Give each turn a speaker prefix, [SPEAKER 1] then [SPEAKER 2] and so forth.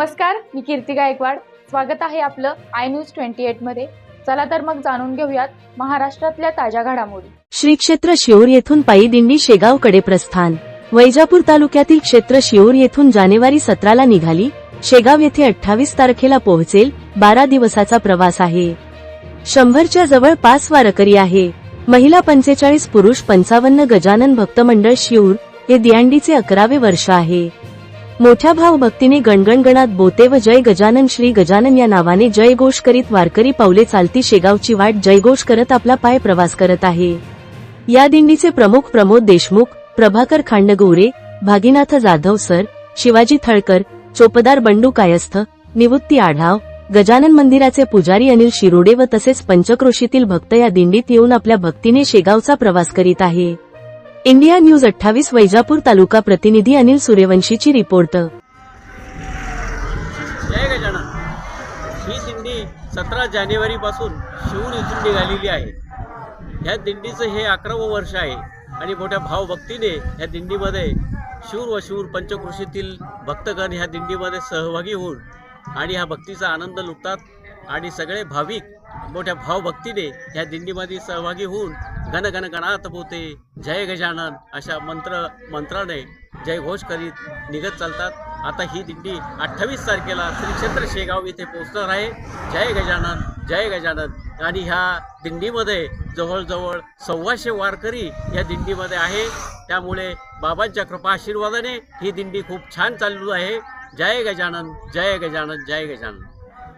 [SPEAKER 1] नमस्कार मी कीर्ती गायकवाड. स्वागत आहे आपलं आय न्यूज ट्वेंटी एटमध्ये. चला तर मग जाणून घेऊयात महाराष्ट्रातल्या ताज्या घडामोडी.
[SPEAKER 2] श्री क्षेत्र शिऊर येथून पायी दिंडी शेगावकडे प्रस्थान. वैजापूर तालुक्यातील क्षेत्र शिऊर येथून जानेवारी सतराला निघाली. शेगाव येथे अठ्ठावीस तारखेला पोहोचेल. बारा दिवसाचा प्रवास आहे. शंभरच्या जवळ पाच वारकरी आहे. महिला पंचेचाळीस पुरुष पंचावन्न गजानन भक्त मंडळ शिऊर हे दियांडीचे अकरावे वर्ष आहे. मोठ्या भाव भक्तीने गणगणगणात बोते व जय गजानन श्री गजानन या नावाने जयघोष करीत वारकरी पावले चालती शेगावची वाट जयघोष करत आपला पाय प्रवास करत आहे. या दिंडीचे प्रमुख प्रमोद देशमुख प्रभाकर खांडगोरे भागीनाथ जाधव सर शिवाजी थळकर चोपदार बंडू कायस्थ निवृत्ती आढाव गजानन मंदिराचे पुजारी अनिल शिरोडे व तसेच पंचक्रोशीतील भक्त या दिंडीत येऊन आपल्या भक्तीने शेगावचा प्रवास करीत आहे. इंडिया न्यूज अठ्ठावीस वैजापूर तालुका प्रतिनिधी अनिल सूर्यवंशीची रिपोर्ट.
[SPEAKER 3] जय गजानन. ही दिंडी सतरा जानेवारीपासून शिवून इथून निघालेली आहे. ह्या दिंडीचं हे अकरावं वर्ष आहे आणि मोठ्या भावभक्तीने ह्या दिंडीमध्ये शूर व शूर पंचकृषीतील भक्तगण ह्या दिंडीमध्ये सहभागी होऊन आणि ह्या भक्तीचा आनंद लुटतात आणि सगळे भाविक मोठ्या भावभक्तीने ह्या दिंडीमध्ये सहभागी होऊन गण गणात पोते जय गजानन अशा मंत्र मंत्राने जयघोष करीत निघत चालतात. आता ही दिंडी अठ्ठावीस तारखेला श्री क्षेत्र शेगाव इथे पोहोचणार आहे. जय गजानन जय गजानन. आणि ह्या दिंडीमध्ये जवळजवळ सव्वाशे वारकरी या दिंडीमध्ये आहे. त्यामुळे बाबांच्या कृपा आशीर्वादाने ही दिंडी खूप छान चालू आहे. जय गजानन जय गजानन जय गजानन.